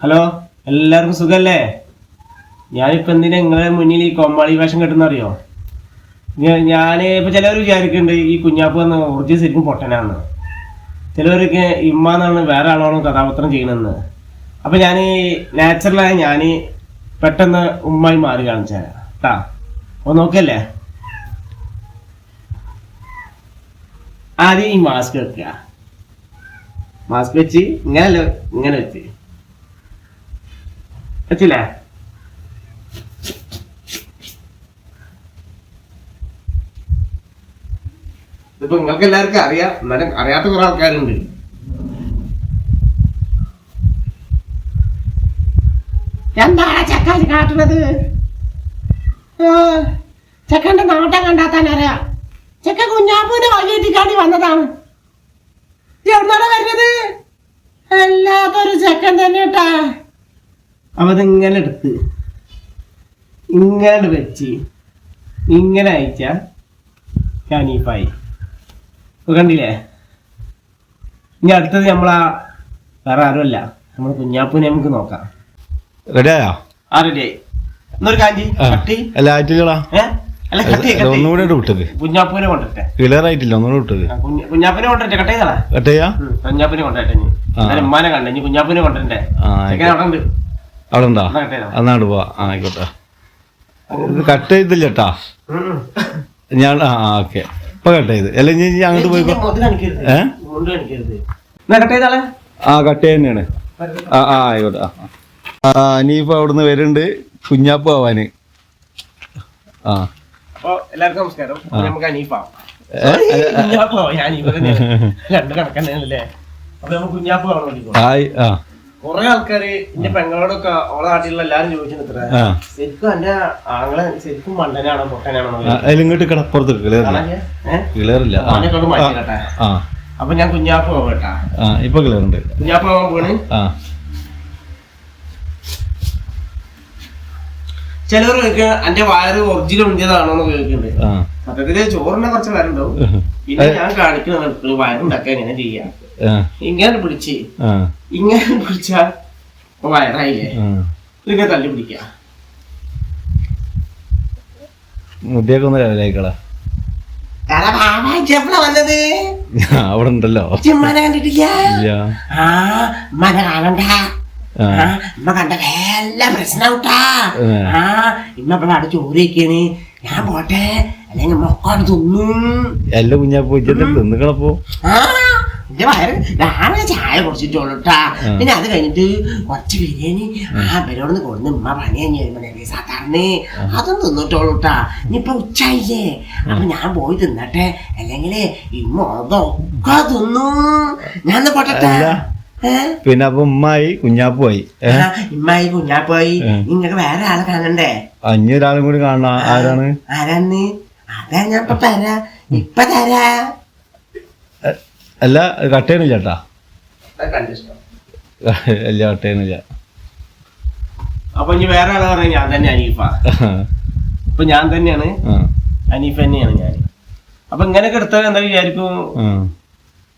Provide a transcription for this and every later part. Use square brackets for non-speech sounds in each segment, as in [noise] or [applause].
Hello എല്ലാവർക്കും സുഖല്ലേ? ഞാനിപ്പോ എന്തിനാ നിങ്ങളെ മുന്നിൽ ഈ കൊമ്മാളി വേഷം കെട്ടുന്നറിയോ ഞാൻ ഇപ്പൊ ചിലവർ വിചാരിക്കുന്നുണ്ട് ഈ കുഞ്ഞാപ്പ് എന്ന് ഊർജ ശരിക്കും പൊട്ടനാന്ന്. ചിലവർക്ക് ഇമ്മാന്നാണ് വേറെ ആളാണോ കഥാപാത്രം ചെയ്യണമെന്ന് അപ്പൊ ഞാൻ നാച്ചുറലായ ഞാൻ പെട്ടെന്ന് ഉമ്മായി മാറി കാണിച്ചാ. കേട്ടാ അപ്പൊ നോക്കല്ലേ? ആദ്യം ഈ മാസ്ക് വെക്കുക മാസ്ക് വെച്ച് ഇങ്ങനല്ല ഇങ്ങനെ വെച്ച്. വെച്ചില്ലേ ഇതിപ്പോ നിങ്ങൾക്ക് എല്ലാവർക്കും അറിയാം എന്നാലും അറിയാത്ത കുറെ ആൾക്കാരുണ്ട്. എന്താണ് ചക്ക കാട്ടണത് ചക്കന്റെ നാട്ടം കണ്ടാത്താൻ അറിയാം. ചക്ക കുഞ്ഞാപ്പൂന്റെ വഴിയെത്തിക്കാണ്ടി വന്നതാണ്. എവിടുന്നാണ് വരുന്നത്? അല്ലാത്തൊരു ചെക്കൻ തന്നെ കേട്ടാ അവതിങ്ങനെ എടുത്ത് ഇങ്ങനെ വെച്ച് ഇങ്ങനെ അയച്ച ഇപ്പൊ കണ്ടില്ലേ? ഇനി അടുത്തത് നമ്മളാ വേറെ ആരുമല്ല. നമ്മൾ കുഞ്ഞാപ്പൂനെ നമുക്ക് നോക്കാം. റെഡിയായോ? ആ റെഡിയായി. എന്നൊരു കാഞ്ചി കട്ടി അല്ല ആയിട്ടില്ലടാ ഏ? അല്ല കട്ടി അല്ല, കട്ടി ഒന്നുകൂടെ ഇട്ട് വിട്ടത് കുഞ്ഞാപ്പൂനെ കൊണ്ടിട്ടെ ക്ലിയർ ആയിട്ടില്ല ഒന്നുകൂടെ വിട്ടത് കുഞ്ഞാപ്പൂനെ കൊണ്ടിട്ടെ കട്ട് ചെയ്താ കുഞ്ഞാപ്പൂനെ കൊണ്ടിട്ടെ ഇനി. ആ. എന്നാലും ഉമ്മാനെ കണ്ട ഇനി കുഞ്ഞാപ്പൂനെ കൊണ്ടിട്ടെ ആ അവിടെ ഉണ്ട് അവിടെ ഉണ്ടോ എന്നാ കട്ട് ചെയ്താ എന്നാട് പോവാ ആ ആയിക്കോട്ടെ. ഇത് കട്ട് ചെയ്തില്ല ഞാൻ ആ ഓക്കെ. ഇപ്പൊ കട്ട് ചെയ്ത്. അല്ല ഇനി അങ്ങോട്ട് പോയിക്കോ. ആ കട്ട് തന്നെയാണ് ആ ആ ആയിക്കോട്ടെ. ആ ഇനിയിപ്പോ അവിടുന്ന് വരുന്നുണ്ട് കുഞ്ഞാപ്പ് ആവാന്. ആ. അപ്പൊ എല്ലാവർക്കും നമസ്കാരം. നമുക്ക് അനീഫാം? കുഞ്ഞാപ്പോ. ഞാൻ അനീഫ തന്നെയാണ് [laughs] രണ്ട് കണക്കന്നെയാണല്ലേ. അപ്പൊ നമുക്ക് കുഞ്ഞാപ്പ് കാണാൻ വേണ്ടി ആ. കൊറേ ആൾക്കാര് എന്റെ പെങ്ങളോടൊക്കെ ഓളെ നാട്ടിലുള്ള എല്ലാരും ചോദിച്ചു നിൽക്കുക ശരിക്കും എന്റെ ആങ്ങളെ ശരിക്കും മണ്ടനാണോ പൊട്ടനാണോ? ഇങ്ങോട്ട് കിടപ്പുറത്ത് ക്ലിയർ ഇല്ല. അപ്പൊ ഞാൻ കുഞ്ഞാപ്പ് പോകാം കേട്ടാ. ആ ഇപ്പൊ ക്ലിയർ ഉണ്ട്. കുഞ്ഞാപ്പ് പോകാൻ പോണ് ചിലവർ ചോദിക്കുക എന്റെ വയറ് ഒറിജിനൽ ഉണ്ടിയതാണോന്ന് കേൾക്കുന്നുണ്ട് സത്യത്തിൽ ചോറിനെ കുറച്ച് വരണ്ടാവും പിന്നെ ഞാൻ കാണിക്കുന്ന വയറുണ്ടാക്കാൻ ഇങ്ങനെ ചെയ്യാം? ഇങ്ങനെ പിടിച്ച് ഇങ്ങനെ പിടിച്ചാ വയറായില്ലേ? ഇങ്ങനെ തല്ലി പിടിക്ക മുടിയൊക്കെ ലെവലായിക്കളാ വന്നത്? അവിടെ ഉണ്ടല്ലോ. ചിമ്മനെ കണ്ടിട്ടില്ല? ആ. ആ, ഇമ്മ കണ്ട വല്ല പ്രശ്നൗട്ടാ ഏ. ആ. ഇമ്മ ഇവിടെ അവിടെ ചോറിയൊക്കെയാണ് ഞാൻ പോട്ടെ. അല്ലെങ്കിൽ മൊക്കാണ് തിന്നും. എല്ലാം കുഞ്ഞാ പോയിട്ട് തിന്നുകളപ്പോ ആ എന്റെ വയറ് രാവിലെ ചായ കുടിച്ചിട്ടുള്ളൂട്ടാ പിന്നെ അത് കഴിഞ്ഞിട്ട് കുറച്ച് ബിരിയാണി ആ ഇവരോട് കൊടുന്ന് ഉമ്മ പണി കഴിഞ്ഞ് സാധാരണ അതും തിന്നിട്ടുള്ളൂട്ടാ ഇനിയിപ്പൊ ഉച്ചായില്ലേ അപ്പൊ ഞാൻ പോയി തിന്നട്ടെ. അല്ലെങ്കിൽ ഇമ്മ അതൊക്കെ തിന്നു. ഞാൻ പോട്ടെ പിന്നെ അപ്പൊ ഉമ്മായി കുഞ്ഞാപ്പുമായി ഉമ്മായി കുഞ്ഞാപ്പോയി നിങ്ങക്ക് വേറെ ആളെ കാണണ്ടേ? അഞ്ഞൊരാളും കൂടി കാണാ ആരാണ്? ആരാന്ന് അതാ ഞാൻ ഇപ്പൊ തരാ. ഇപ്പൊ തരാ. അല്ല കട്ടയണില്ല ചേട്ടാ അല്ല കട്ടയണില്ല അപ്പൊ ഇനി വേറെ ആളെ പറഞ്ഞ ഞാൻ തന്നെ അനീഫ. ഇപ്പൊ ഞാൻ തന്നെയാണ്. അനീഫ തന്നെയാണ് ഞാൻ. അപ്പൊ ഇങ്ങനെയൊക്കെ എടുത്താൽ എന്താ വിചാരിക്കും?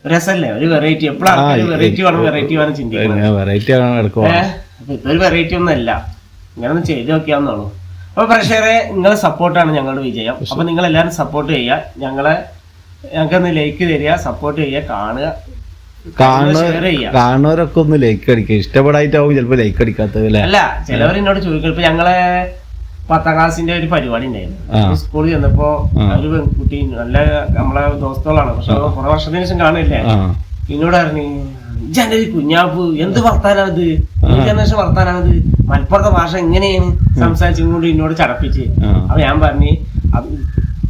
രസല്ലേ? ഒരു വെറൈറ്റി എപ്പോഴാണ് വെറൈറ്റി വേണം വെറൈറ്റി വേണം ചിന്തിക്കുന്നത് വെറൈറ്റി ഇതൊരു വെറൈറ്റി ഒന്നും അല്ല ഇങ്ങനെ ഒന്ന് ചെയ്ത് നോക്കിയാന്നുള്ളൂ അപ്പൊ പ്രഷേറെ നിങ്ങളെ സപ്പോർട്ടാണ് ഞങ്ങളുടെ വിജയം. അപ്പൊ നിങ്ങൾ എല്ലാവരും സപ്പോർട്ട് ചെയ്യുക. ഞങ്ങളെ ഞങ്ങൾക്കൊന്ന് ലൈക്ക് തരിക സപ്പോർട്ട് ചെയ്യുക കാണുക. കാണുന്നവരൊക്കെ ഒന്ന് ലൈക്ക് അടിക്കുക. ഇഷ്ടപ്പെടായിട്ടാവും ചിലപ്പോ ലൈക്ക് അടിക്കാത്തത് അല്ല ചിലവർ എന്നോട് ചോദിക്കും ഇപ്പൊ ഞങ്ങളെ പത്താം ക്ലാസ്സിന്റെ ഒരു പരിപാടി ഉണ്ടായിരുന്നു. സ്കൂളിൽ ചെന്നപ്പോ ഒരു പെൺകുട്ടി നല്ല നമ്മളെ ദോസ്തുകളാണ്. പക്ഷെ കുറെ വർഷത്തിന് ശേഷം കാണില്ല പിന്നോട് എന്നോട് പറഞ്ഞു ഇജന്റെ ഒരു കുഞ്ഞാപ്പ്? എന്ത് വർത്താനാണത്? ജനറേഷൻ വർത്താനാണിത്? മലപ്പുറത്തെ ഭാഷ എങ്ങനെയാണ്? സംസാരിച്ചും കൊണ്ട് എന്നോട് ചടപ്പിച്ച്. അപ്പൊ ഞാൻ പറഞ്ഞു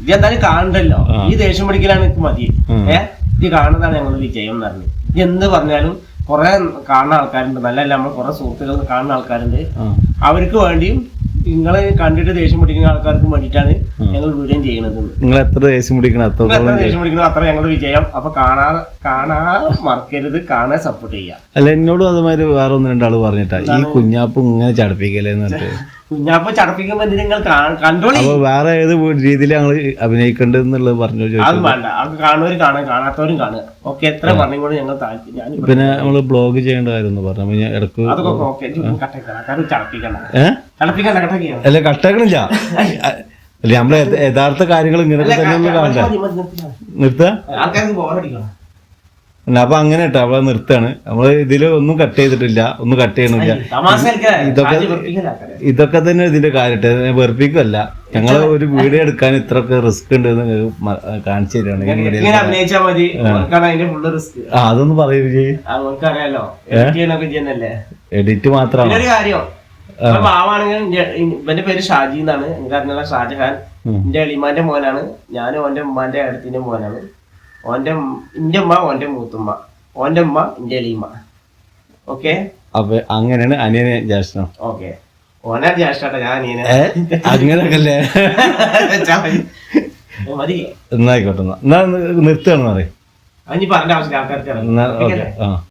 ഇത് എന്തായാലും കാണണ്ടല്ലോ. ഈ ദേഷ്യം പിടിക്കലാണ് എനിക്ക് മതി. ഏഹ് ഇത് കാണുന്നതാണ് ഞങ്ങൾ വിജയം എന്ന് പറഞ്ഞു. ഇത് എന്ത് പറഞ്ഞാലും കുറെ കാണുന്ന ആൾക്കാരുണ്ട്. നല്ലല്ല നമ്മൾ കുറെ സുഹൃത്തുക്കൾ കാണുന്ന ആൾക്കാരുണ്ട്. അവർക്ക് വേണ്ടിയും നിങ്ങളെ കണ്ടിട്ട് ദേഷ്യം പിടിക്കുന്ന ആൾക്കാർക്ക് വേണ്ടിയിട്ടാണ് ഞങ്ങൾ വീഡിയോ ചെയ്യുന്നത്. നിങ്ങൾ എത്ര ദേഷ്യം പിടിക്കണം എത്ര ദേഷ്യം പിടിക്കണം അത്ര ഞങ്ങൾ വിജയം. അപ്പൊ കാണാ കാണാ മറക്കരുത് കാണാൻ സപ്പോർട്ട് ചെയ്യാം. അല്ല എന്നോടും അതുമാതിരി വേറെ ഒന്ന് രണ്ടാൾ പറഞ്ഞിട്ടാ ഈ കുഞ്ഞാപ്പ് ഇങ്ങനെ ചടപ്പിക്കലേന്ന് പറഞ്ഞിട്ട്. [laughs] കുഞ്ഞാപ്പ ചടപ്പിക്കുമ്പോ എന്തിനാ നിങ്ങൾ കണ്ടോളി. വേറെ ഏത് രീതിയിൽ ഞങ്ങൾ അഭിനയിക്കേണ്ടതെന്നുള്ളത് പറഞ്ഞു അത് ചോദിച്ചു വേണ്ട. അത് കാണുന്നവര് കാണാൻ കാണാത്തവരും കാണുക ഓക്കെ എത്ര പറഞ്ഞു കൂടെ ഞങ്ങൾ താല്പര്യം ഞാൻ പിന്നെ നമ്മൾ ബ്ലോഗ് ചെയ്യേണ്ടതായിരുന്നു പറഞ്ഞു. ഞാൻ ഇടയ്ക്ക് അതൊക്കെ ഓക്കെ. ചടപ്പിക്കണ്ട. ചടപ്പിക്കണ്ട അല്ല കട്ടക്കണില്ല അല്ല നമ്മളെ യഥ- യഥാർത്ഥ കാര്യങ്ങൾ ഇങ്ങനെ തന്നെ കാണണ്ടേ? നിർത്താ? ആൾക്കാർക്ക് ബോറടിക്കണം അല്ല, അപ്പൊ അങ്ങനെ കേട്ടോ അവളെ നിർത്താണ്. നമ്മൾ ഇതിൽ ഒന്നും കട്ട് ചെയ്തിട്ടില്ല ഒന്നും കട്ട് ചെയ്യണില്ല. ഇതൊക്കെ ഇതൊക്കെ തന്നെ ഇതിന്റെ കാര്യട്ടെ വെറുപ്പിക്കല്ല ഞങ്ങൾ ഒരു വീഡിയോ എടുക്കാൻ ഇത്രയൊക്കെ റിസ്ക് ഉണ്ട് എന്ന് കാണിച്ചു റിസ്ക് ആ. അതൊന്നും അറിയാലോ എഡിറ്റ് മാത്രമാണ്? കാര്യം. ഇവന്റെ പേര് ഷാജി എന്നാണ്. എനിക്ക് അറിഞ്ഞ ഷാജഹാൻ. എന്റെ എളിമാന്റെ മോനാണ്. ഞാനും അവന്റെ ഉമ്മാന്റെ അടുത്തിന്റെ മോനാണ്. ഓന്റെ ഇന്റെ ഉമ്മ ഓന്റെ മൂത്തുമ്മ ഓന്റെ ഉമ്മ ഇന്റെ എളിയമ്മ ഓക്കെ? അപ്പൊ അങ്ങനെയാണ് അനിയനെ ജ്യേഷ്ഠം. ഓക്കെ. ഓനാ ജ്യേഷ്ഠാട്ടാ ഞാൻ അനിയനെ. അങ്ങനെയൊക്കെ മതി. എന്നായിക്കോട്ടെ എന്നാ നിർത്തുകയാണെന്ന് പറയും. അതിനി പറഞ്ഞ ആവശ്യം ആൾക്കാർക്ക്? ആ.